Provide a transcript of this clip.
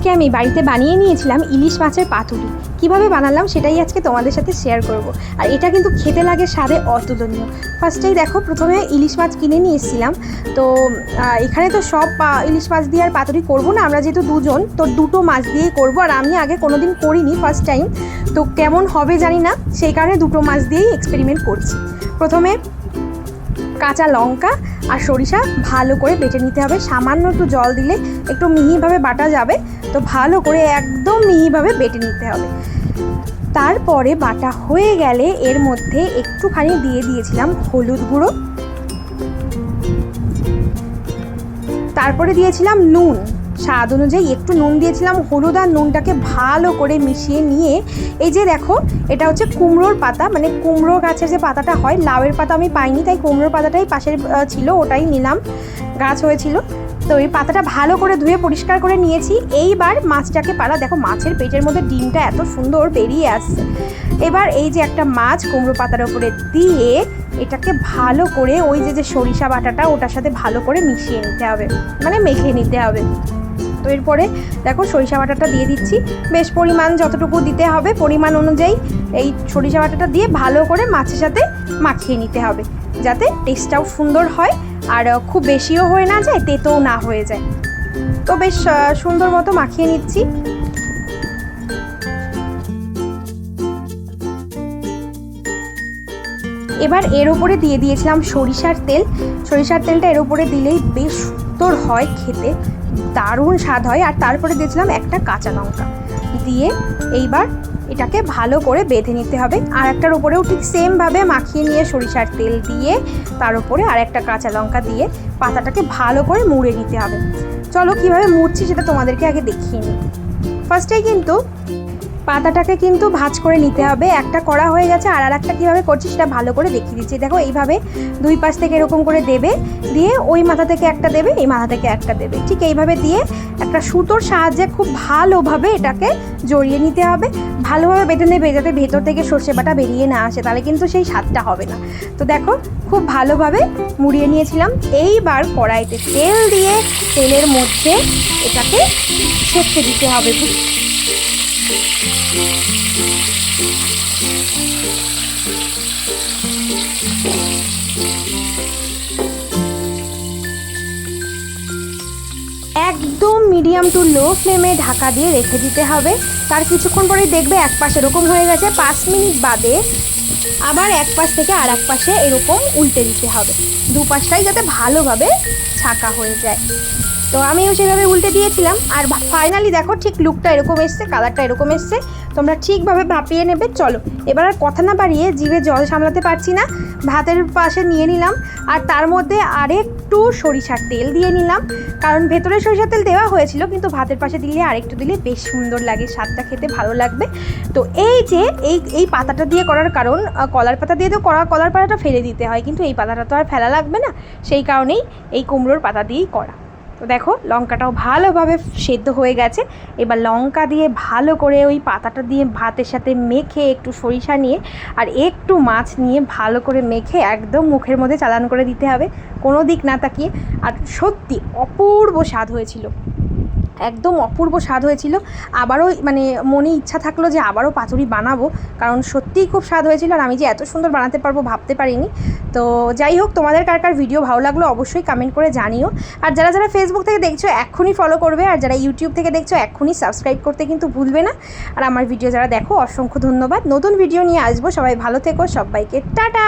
আজকে আমি বাড়িতে বানিয়ে নিয়েছিলাম ইলিশ মাছের পাতুরি। কীভাবে বানালাম সেটাই আজকে তোমাদের সাথে শেয়ার করব। আর এটা কিন্তু খেতে লাগে স্বাদে অতুলনীয়। ফার্স্টেই দেখো, প্রথমে ইলিশ মাছ কিনে নিয়ে এসেছিলাম। তো এখানে তো সব ইলিশ মাছ দিয়ে আর পাতুরি করব না। আমরা যেহেতু দুজন, তো দুটো মাছ দিয়েই করব। আর আমি আগে কোনোদিন করিনি ফার্স্ট টাইম তো কেমন হবে জানি না। সেই কারণে দুটো মাছ দিয়েই এক্সপেরিমেন্ট করছি। প্রথমে কাঁচা লঙ্কা আর সরিষা ভালো করে বেটে নিতে হবে। সামান্য একটু জল দিলে একটু মিহিভাবে বাটা যাবে। তো ভালো করে একদম মিহিভাবে বেটে নিতে হবে। তারপরে বাটা হয়ে গেলে এর মধ্যে একটুখানি দিয়ে দিয়েছিলাম হলুদ গুঁড়ো। তারপরে দিয়েছিলাম নুন। স্বাদ অনুযায়ী একটু নুন দিয়েছিলাম। হলুদ আর নুনটাকে ভালো করে মিশিয়ে নিয়ে এই যে দেখো, এটা হচ্ছে কুমড়োর পাতা। মানে কুমড়ো গাছের যে পাতাটা হয়, লাউয়ের পাতা আমি পাইনি, তাই কুমড়োর পাতাটাই পাশের ছিল, ওটাই নিলাম। গাছ হয়েছিল। তো এই পাতাটা ভালো করে ধুয়ে পরিষ্কার করে নিয়েছি। এইবার মাছটাকে পালা, দেখো মাছের পেটের মধ্যে ডিমটা এত সুন্দর বেরিয়ে আসছে। এবার এই যে একটা মাছ কুমড়ো পাতার উপরে দিয়ে এটাকে ভালো করে ওই যে যে সরিষা বাটাটা, ওটার সাথে ভালো করে মিশিয়ে নিতে হবে। মানে মেখে নিতে হবে। তো এরপরে দেখো সরিষা বাটাটা দিয়ে দিচ্ছি। বেশ পরিমাণ যতটুকু দিতে হবে, পরিমাণ অনুযায়ী এই সরিষা বাটাটা দিয়ে ভালো করে মাছের সাথে মাখিয়ে নিতে হবে। যাতে টেস্টটাও সুন্দর হয়। আর খুব বেশিও হয়ে না যায়, তেতোও না হয়ে যায়। তো বেশ সুন্দর মতো মাখিয়ে নিচ্ছি। এবার এর উপরে দিয়ে দিয়েছিলাম সরিষার তেল। সরিষার তেলটা এর উপরে দিলেই বেশ সুন্দর হয় খেতে, দারুণ স্বাদ হয়। আর তারপরে দিয়েছিলাম একটা কাঁচা লঙ্কা। দিয়ে এইবার এটাকে ভালো করে বেঁধে নিতে হবে। আর একটার উপরেও ঠিক সেমভাবে মাখিয়ে নিয়ে সরিষার তেল দিয়ে, তার উপরে আর একটা কাঁচা লঙ্কা দিয়ে পাতাটাকে ভালো করে মুড়ে নিতে হবে। চলো কীভাবে মুড়ছি সেটা তোমাদেরকে আগে দেখিয়ে নিই। ফার্স্টেই কিন্তু পাতাটাকে কিন্তু ভাঁজ করে নিতে হবে। একটা করা হয়ে গেছে, আর আর একটা কীভাবে করছি সেটা ভালো করে দেখিয়ে দিচ্ছি। দেখো, এইভাবে দুই পাশ থেকে এরকম করে দেবে, দিয়ে ওই মাথা থেকে একটা দেবে, এই মাথা থেকে একটা দেবে। ঠিক এইভাবে দিয়ে একটা সুতোর সাহায্যে খুব ভালোভাবে এটাকে জড়িয়ে নিতে হবে। ভালোভাবে বেঁধে নেবে, যাতে ভেতর থেকে সর্ষে বাটা বেরিয়ে না আসে, তাহলে কিন্তু সেই স্বাদটা হবে না। তো দেখো, খুব ভালোভাবে মুড়িয়ে নিয়েছিলাম। এইবার কড়াইতে তেল দিয়ে তেলের মধ্যে এটাকে সেঁকতে দিতে হবে। একদম মিডিয়াম টু লো ফ্লেমে ঢাকা দিয়ে রেখে দিতে হবে। তার কিছুক্ষণ পরেই দেখবে এক পাশ এরকম হয়ে গেছে, পাঁচ মিনিট বাদে আবার এক পাশ থেকে আর এক পাশে এরকম উল্টে দিতে হবে। দুপাশটাই যাতে ভালোভাবে ছাকা হয়ে যায়। তো আমিও সেভাবে উল্টে দিয়েছিলাম। আর ফাইনালি দেখো ঠিক লুকটা এরকম এসছে কালারটা এরকম এসছে। তোমরা ঠিকভাবে ভাপিয়ে নেবে, চলো। এবার আর কথা না বাড়িয়ে জিভে জল সামলাতে পারছি না। ভাতের পাশে নিয়ে নিলাম। আর তার মধ্যে আরেকটু সরিষার তেল দিয়ে নিলাম। কারণ ভেতরে সরিষার তেল দেওয়া হয়েছিল, কিন্তু ভাতের পাশে দিলে আরেকটু দিলে বেশ সুন্দর লাগে, স্বাদটা খেতে ভালো লাগবে। তো এই যে, এই এই পাতাটা দিয়ে করার কারণ কলার পাতা দিয়ে তো করা, কলার পাতাটা ফেলে দিতে হয়, কিন্তু এই পাতাটা তো আর ফেলা লাগবে না। সেই কারণেই এই কুমড়োর পাতা দিয়েই করা। তো দেখো, লঙ্কাটাও ভালোভাবে সেদ্ধ হয়ে গেছে। এবার লঙ্কা দিয়ে ভালো করে ওই পাতাটা দিয়ে ভাতের সাথে মেখে একটু সরিষা নিয়ে আর একটু মাছ নিয়ে ভালো করে মেখে একদম মুখের মধ্যে চালান করে দিতে হবে। কোনো দিক না তাকিয়ে। আর সত্যি অপূর্ব স্বাদ হয়েছিল। একদম অপূর্ব স্বাদ হয়েছিল। আবারও মানে মনে ইচ্ছা থাকল যে আবারও পাতুরি বানাবো, কারণ সত্যিই খুব স্বাদ হয়েছিল আর আমি যে এত সুন্দর বানাতে পারব ভাবতে পারিনি। তো যাই হোক, তোমাদের কার কার ভিডিও ভালো লাগল অবশ্যই কমেন্ট করে জানিও। আর যারা যারা ফেসবুক থেকে দেখছ, এক্ষুনি ফলো করবে। আর যারা ইউটিউব থেকে দেখছ, এক্ষুনি সাবস্ক্রাইব করতে কিন্তু ভুলবে না। আর আমার ভিডিও যারা দেখো, অসংখ্য ধন্যবাদ। নতুন ভিডিও নিয়ে আসব। সবাই ভালো থেকো। সবাইকে টাটা!